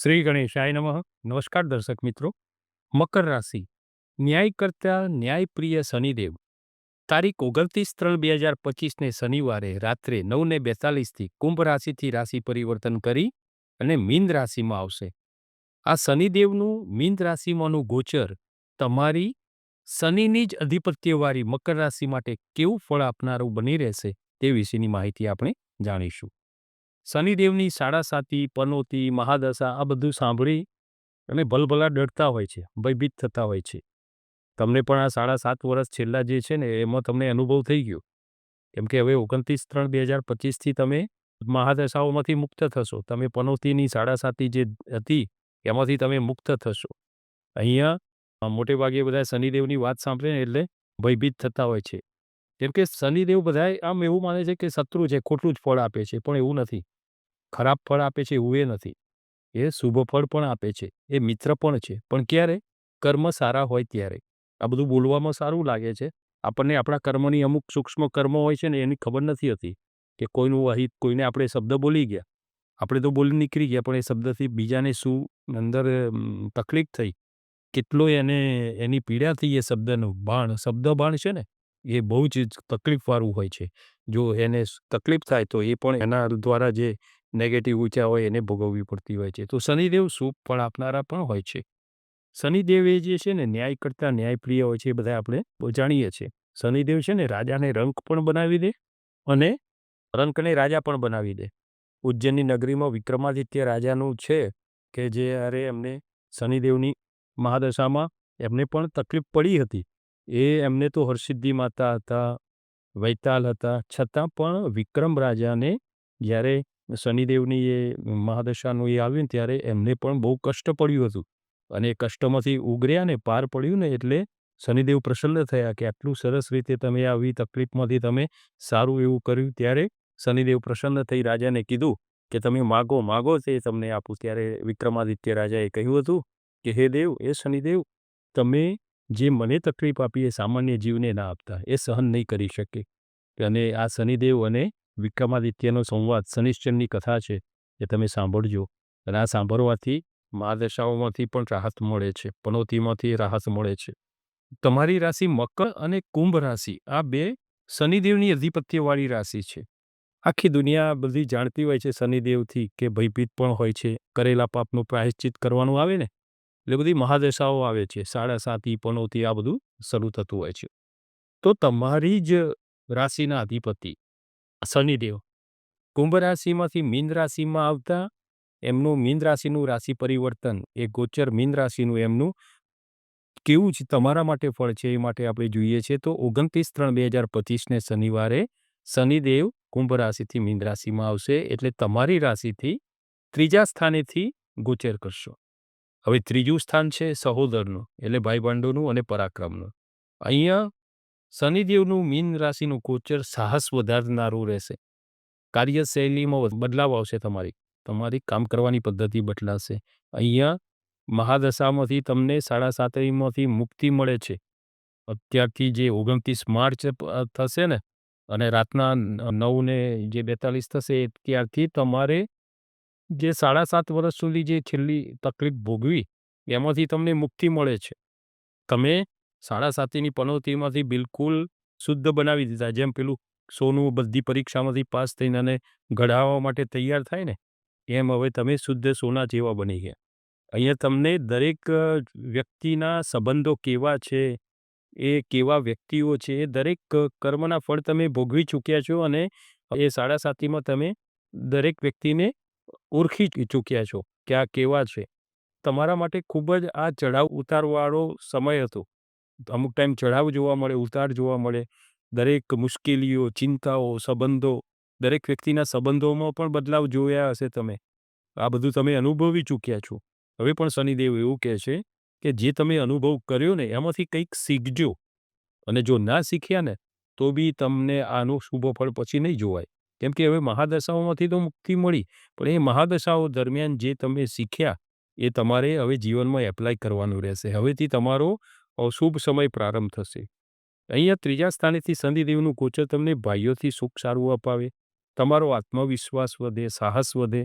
શ્રી ગણેશાય નમઃ. નમસ્કાર દર્શક મિત્રો. મકર રાશિ. ન્યાય કરતા ન્યાયપ્રિય શનિદેવ. તારીખ ઓગણત્રીસ ત્રણ બે હજાર પચીસને શનિવારે રાત્રે નવને બેતાલીસથી કુંભ રાશિથી રાશિ પરિવર્તન કરી અને મીન રાશિમાં આવશે. આ શનિદેવનું મીન રાશિમાંનું ગોચર તમારી શનિની જ અધિપત્યવાળી મકર રાશિ માટે કેવું ફળ આપનારું બની રહેશે તે વિશેની માહિતી આપણે જાણીશું. શનિદેવની સાડાસાતી પનોતી, મહાદશા આ બધું સાંભળી અને ભલભલા ડરતા હોય છે, ભયભીત થતા હોય છે. તમને પણ આ સાડા સાત વર્ષ છેલ્લા જે છે ને, એમાં તમને અનુભવ થઈ ગયો? કેમ કે હવે ઓગણત્રીસ ત્રણ બે હજાર પચીસથી તમે મહાદશાઓમાંથી મુક્ત થશો. તમે પનોતીની સાડાસાતી જે હતી, એમાંથી તમે મુક્ત થશો. અહીંયા મોટે ભાગે બધા શનિદેવની વાત સાંભળે ને એટલે ભયભીત થતા હોય છે. કેમ કે શનિદેવ બધા આમ એવું માને છે કે શત્રુ છે, ખોટું જ ફળ આપે છે, પણ એવું નથી. ખરાબ ફળ આપે છે એવું એ નથી. એ શુભ ફળ પણ આપે છે, એ મિત્ર પણ છે. પણ ક્યારે? કર્મ સારા હોય ત્યારે. આ બધું બોલવામાં સારું લાગે છે. આપણને આપણા કર્મની અમુક સૂક્ષ્મ કર્મ હોય છે ને એની ખબર નથી હોતી કે કોઈનું અહિત, કોઈને આપણે શબ્દ બોલી ગયા. આપણે તો બોલી નીકળી ગયા, પણ એ શબ્દથી બીજાને શું અંદર તકલીફ થઈ? કેટલો એને, એની પીડા થઈ એ શબ્દનું? બાણ, શબ્દ બાણ છે ને, એ બહુ જ તકલીફવાળું હોય છે. જો એને તકલીફ થાય તો એ પણ એના દ્વારા જે નેગેટિવ ઊર્જા હોય એને ભોગવવી પડતી હોય છે. તો શનિદેવ શુભ ફળ આપનારા પણ હોય છે. શનિદેવ એ જે છે ને, ન્યાય કરતા ન્યાયપ્રિય હોય છે એ બધા આપણે જાણીએ છીએ. શનિદેવ છે ને, રાજાને રંક પણ બનાવી દે અને રંકને રાજા પણ બનાવી દે. ઉજ્જૈનની નગરીમાં વિક્રમાદિત્ય રાજાનું છે કે જે અરે એમને શનિદેવની મહાદશામાં એમને પણ તકલીફ પડી હતી. એ એમને તો હરસિદ્ધિ માતા હતા, વૈતાલ હતા. છતાં પણ વિક્રમ રાજાને જ્યારે શનિદેવની એ મહાદશાનું એ આવ્યું ને ત્યારે એમને પણ બહુ કષ્ટ પડ્યું હતું. અને એ કષ્ટમાંથી ઉગર્યા ને, પાર પડ્યું ને, એટલે શનિદેવ પ્રસન્ન થયા કે આટલું સરસ રીતે તમે આવી તકલીફમાંથી તમે સારું એવું કર્યું. ત્યારે શનિદેવ પ્રસન્ન થઈ રાજાને કીધું કે તમે માગો માગો તે તમને આપું. ત્યારે વિક્રમાદિત્ય રાજાએ કહ્યું હતું કે, હે દેવ, એ શનિદેવ, તમે જે મને તકલીફ આપી એ સામાન્ય જીવને ના આપતા, એ સહન નહીં કરી શકે. અને આ શનિદેવ અને વિક્રમાદિત્યનો સંવાદ શનિશ્ચરની કથા છે એ તમે સાંભળજો. અને આ સાંભળવાથી મહાદશાઓમાંથી પણ રાહત મળે છે, પનોતીમાંથી રાહત મળે છે. તમારી રાશિ મકર અને કુંભ રાશિ, આ બે શનિદેવની અધિપત્યવાળી રાશિ છે. આખી દુનિયા બધી જાણતી હોય છે શનિદેવથી કે ભયભીત પણ હોય છે, કરેલા પાપનું પ્રાયશ્ચિત કરવાનું આવે ને? એટલે બધી મહાદશાઓ આવે છે, સાડા સાતી, પનોતી આ બધું શરૂ થતું હોય છે. તો તમારી જ રાશિના અધિપતિ શનિદેવ કુંભ રાશિમાંથી મીન રાશિમાં આવતા એમનું મીન રાશિનું રાશિ પરિવર્તન, એ ગોચર મીન રાશિનું એમનું કેવું જ તમારા માટે ફળ છે એ માટે આપણે જોઈએ છીએ તો ઓગણત્રીસ ત્રણ બે હજાર પચીસને શનિવારે શનિદેવ કુંભ રાશિથી મીન રાશિમાં આવશે, એટલે તમારી રાશિથી ત્રીજા સ્થાનેથી ગોચર કરશો. હવે ત્રીજું સ્થાન છે સહોદરનું એટલે ભાઈ ભાંડોનું અને પરાક્રમનું. અહીંયા શનિદેવનું મીન રાશિનું ગોચર સાહસ વધારનારું રહેશે. કાર્યશૈલીમાં બદલાવ આવશે તમારી. તમારી કામ કરવાની પદ્ધતિ બદલાશે. અહીંયા મહાદશામાંથી તમને સાડા સાતમાંથી મુક્તિ મળે છે. અત્યારથી જે ઓગણત્રીસ માર્ચ થશે ને, અને રાતના નવ ને જે બેતાલીસ થશે ત્યારથી તમારે જે સાડા સાત વર્ષ સુધી જે છેલ્લી તકલીફ ભોગવી, એમાંથી તમને મુક્તિ મળે છે. તમે સાડા સાતીની પનોતીમાંથી બિલકુલ શુદ્ધ બનાવી દીધા. જેમ પેલું સોનું બધી પરીક્ષામાંથી પાસ થઈને અને ઘડાવવા માટે તૈયાર થાય ને, એમ હવે તમે શુદ્ધ સોના જેવા બની ગયા. અહીંયા તમને દરેક વ્યક્તિના સંબંધો કેવા છે, એ કેવા વ્યક્તિઓ છે, એ દરેક કર્મના ફળ તમે ભોગવી ચૂક્યા છો અને એ સાડા સાતીમાં તમે દરેક વ્યક્તિને ઓળખી ચૂક્યા છો કે આ કેવા છે. તમારા માટે ખૂબ જ આ ચઢાવ ઉતારવાળો સમય હતો. અમુક ટાઈમ ચઢાવ જોવા મળે, ઉતાર જોવા મળે. દરેક મુશ્કેલીઓ, ચિંતાઓ, સંબંધો, દરેક વ્યક્તિના સંબંધોમાં પણ બદલાવ જોયા હશે તમે. આ બધું તમે અનુભવી ચૂક્યા છો. હવે પણ શનિદેવ એવું કહે છે કે જે તમે અનુભવ કર્યો ને એમાંથી કંઈક શીખજો. અને જો ના શીખ્યા ને, તો બી તમને આનું શુભ ફળ પછી નહીં જોવાય. કેમ કે હવે મહાદશાઓમાંથી તો મુક્તિ મળી, પણ એ મહાદશાઓ દરમિયાન જે તમે શીખ્યા, એ તમારે હવે જીવનમાં એપ્લાય કરવાનું રહેશે. હવેથી તમારો શુભ સમય પ્રારંભ થશે. અહીંયા ત્રીજા સ્થાનેથી શનિદેવનું ગોચર તમને ભાઈઓથી સુખ સારું અપાવે, તમારો આત્મવિશ્વાસ વધે, સાહસ વધે,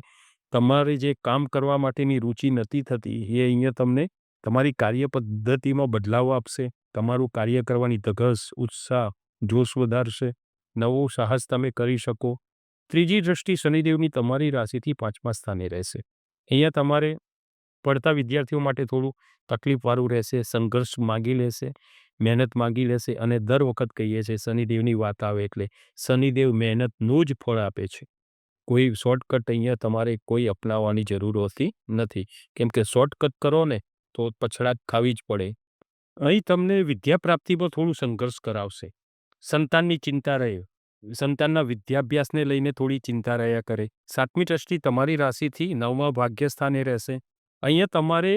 તમારે જે કામ કરવા માટેની રુચિ નથી થતી, એ અહીંયા તમને તમારી કાર્ય પદ્ધતિમાં બદલાવ આપશે, તમારું કાર્ય કરવાની ધગસ, ઉત્સાહ, જોશ વધારશે, નવો સાહસ તમે કરી શકો. ત્રીજી દ્રષ્ટિ શનિદેવની તમારી રાશિથી પાંચમા સ્થાને રહેશે. અહીંયા તમારે પડતા વિદ્યાર્થીઓ માટે થોડું તકલીફવાળું રહેશે, સંઘર્ષ માગી લેશે, મહેનત માગી લેશે અને દર વખત કહીએ છીએ શનિદેવની વાત આવે એટલે શનિદેવ મહેનતનું જ ફળ આપે છે. કોઈ શોર્ટકટ અહીંયા તમારે કોઈ અપનાવવાની જરૂર હોતી નથી. કેમ કે શોર્ટકટ કરો ને તો પછડાટ ખાવી જ પડે. અહીં તમને વિદ્યા પ્રાપ્તિમાં થોડું સંઘર્ષ કરાવશે. સંતાનની ચિંતા રહે. સંતાનના વિદ્યાભ્યાસને લઈને થોડી ચિંતા રહ્યા કરે. સાતમી દ્રષ્ટિ તમારી રાશિથી નવમા ભાગ્યસ્થાને રહેશે. અહીંયા તમારે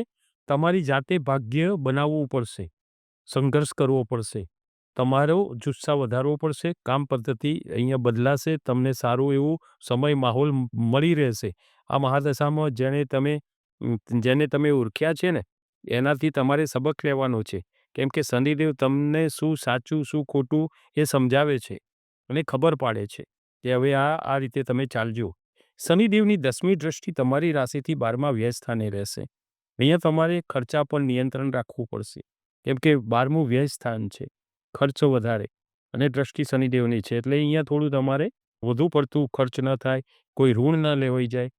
તમારી જાતે ભાગ્ય બનાવવું પડશે, સંઘર્ષ કરવો પડશે, તમારો જુસ્સા વધારવો પડશે, કામ પદ્ધતિ અહીંયા બદલાશે, તમને સારું એવું સમય માહોલ મળી રહેશે. આ મહાદશામાં જેને તમે જેને તમે ઓળખ્યા છે ને, એનાથી તમારે સબક લેવાનો છે. કેમ કે શનિદેવ તમને શું સાચું, શું ખોટું એ સમજાવે છે અને ખબર પાડે છે કે હવે આ આ રીતે તમે ચાલજો. શનિદેવની દસમી દ્રષ્ટિ તમારી રાશિથી બારમા વ્યય સ્થાને રહેશે. અહીંયા તમારે ખર્ચા પર નિયંત્રણ રાખવું પડશે. કેમ કે બારમું વ્યય સ્થાન છે, ખર્ચો વધારે અને દ્રષ્ટિ શનિદેવની છે. એટલે અહીંયા થોડું તમારે વધુ પડતું ખર્ચ ન થાય, કોઈ ઋણ ન લેવાઈ જાય,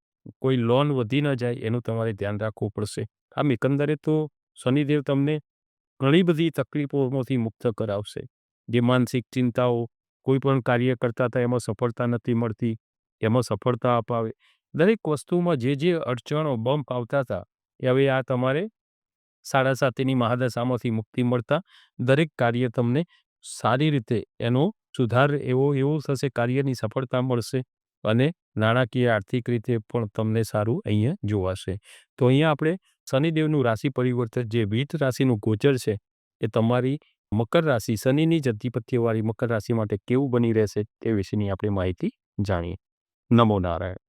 કોઈ લોન વધી ન જાય, એનું તમારે ધ્યાન રાખવું પડશે. આમ એકંદરે તો શનિદેવ તમને ઘણી બધી તકલીફોમાંથી મુક્ત કરાવશે. જે માનસિક ચિંતાઓ, કોઈ પણ કાર્ય કરતા હતા, એમાં સફળતા નથી મળતી એમાં સફળતા અપાવે. દરેક વસ્તુમાં જે જે અડચણો બમ્પ આવતા હતા, એ હવે આ તમારે સાડા સાતીની મહાદશામાંથી મુક્તિ મળતા દરેક કાર્ય તમને સારી રીતે એનો સુધાર એવો એવો થશે, કાર્યની સફળતા મળશે અને નાણાકીય આર્થિક રીતે પણ તમને સારું અહીંયા જોવાશે. તો અહીંયા આપણે શનિદેવનું રાશિ પરિવર્તન, જે વીત રાશિનું ગોચર છે, એ તમારી મકર રાશિ, શનિની જ અધિપત્યવાળી મકર રાશિ માટે કેવું બની રહેશે, તે વિશેની આપણે માહિતી જાણીએ. નમો નારાયણ.